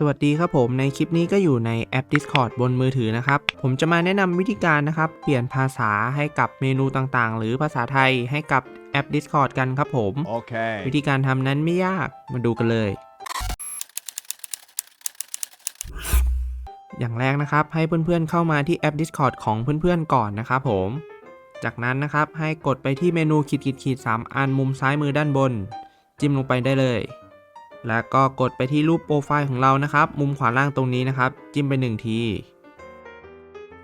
สวัสดีครับผมในคลิปนี้ก็อยู่ในแอป Discord บนมือถือนะครับ ผมจะมาแนะนำวิธีการนะครับ เปลี่ยนภาษาให้กับเมนูต่างๆ หรือภาษาไทยให้กับแอป Discord กันครับผม Okay. วิธีการทำนั้นไม่ยากมาดูกันเลย อย่างแรกนะครับให้เพื่อนๆเข้ามาที่แอป Discord ของเพื่อนๆก่อนนะครับผม จากนั้นนะครับให้กดไปที่เมนูขีดขีดขีดสามอันมุมซ้ายมือด้านบน จิ้มลงไปได้เลย แล้วก็กดไปที่รูปโปรไฟล์ของเรานะครับ มุมขวาล่างตรงนี้นะครับ จิ้มไปหนึ่งที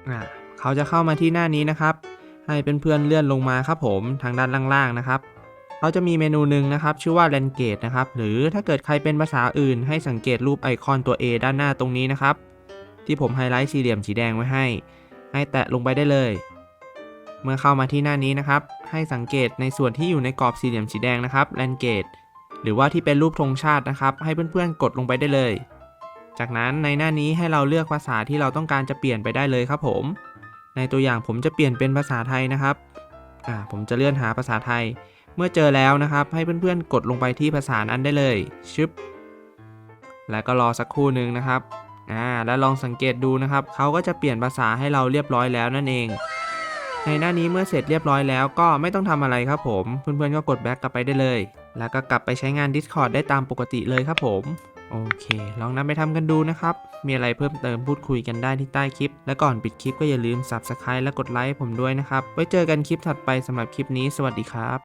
อ่าเขาจะเข้ามาที่หน้านี้นะครับ ให้เเพื่อนๆเลื่อนลงมาครับผมทางด้านล่างๆนะครับเขาจะมีเมนูหนึ่งนะครับ ชื่อว่า Language นะครับ หรือถ้าเกิดใครเป็นภาษาอื่น ให้สังเกตรูปไอคอนตัว A ด้านหน้าตรงนี้นะครับ ที่ผมไฮไลท์สี่เหลี่ยมสีแดงไว้ให้ ให้แตะลงไปได้เลย เมื่อเข้ามาที่หน้านี้นะครับ ให้สังเกตในส่วนที่อยู่ในกรอบสี่เหลี่ยมสีแดงนะครับ Language หรือว่าที่เป็นรูปธงชาตินะครับ ให้เพื่อนๆ กดลงไปได้เลย จากนั้นในหน้านี้ให้เราเลือกภาษาที่เราต้องการจะเปลี่ยนไปได้เลยครับผม ในตัวอย่างผมจะเปลี่ยนเป็นภาษาไทยนะครับอ่าผมจะเลื่อนหาภาษาไทย เมื่อเจอแล้วนะครับ ให้เพื่อนๆ กดลงไปที่ภาษานั้นได้เลยชึบแล้วก็รอสักครู่หนึ่งนะครับอ่าแล้วลองสังเกตดูนะครับเขาก็จะเปลี่ยนภาษาให้เราเรียบร้อยแล้วนั่นเอง ในหน้านี้เมื่อเสร็จเรียบร้อยแล้วก็ไม่ต้องทำอะไรครับผม เพื่อนๆก็กดแบ็กกลับไปได้เลย แล้วก็กลับไปใช้งาน Discord ได้ตามปกติเลยครับผมโอเค ลองนำไปทำกันดูนะครับ มีอะไรเพิ่มเติมพูดคุยกันได้ที่ใต้คลิป และก่อนปิดคลิปก็อย่าลืม Subscribe และกดไลค์ให้ผมด้วยนะครับ ไว้เจอกันคลิปถัดไปสำหรับคลิปนี้ สวัสดีครับ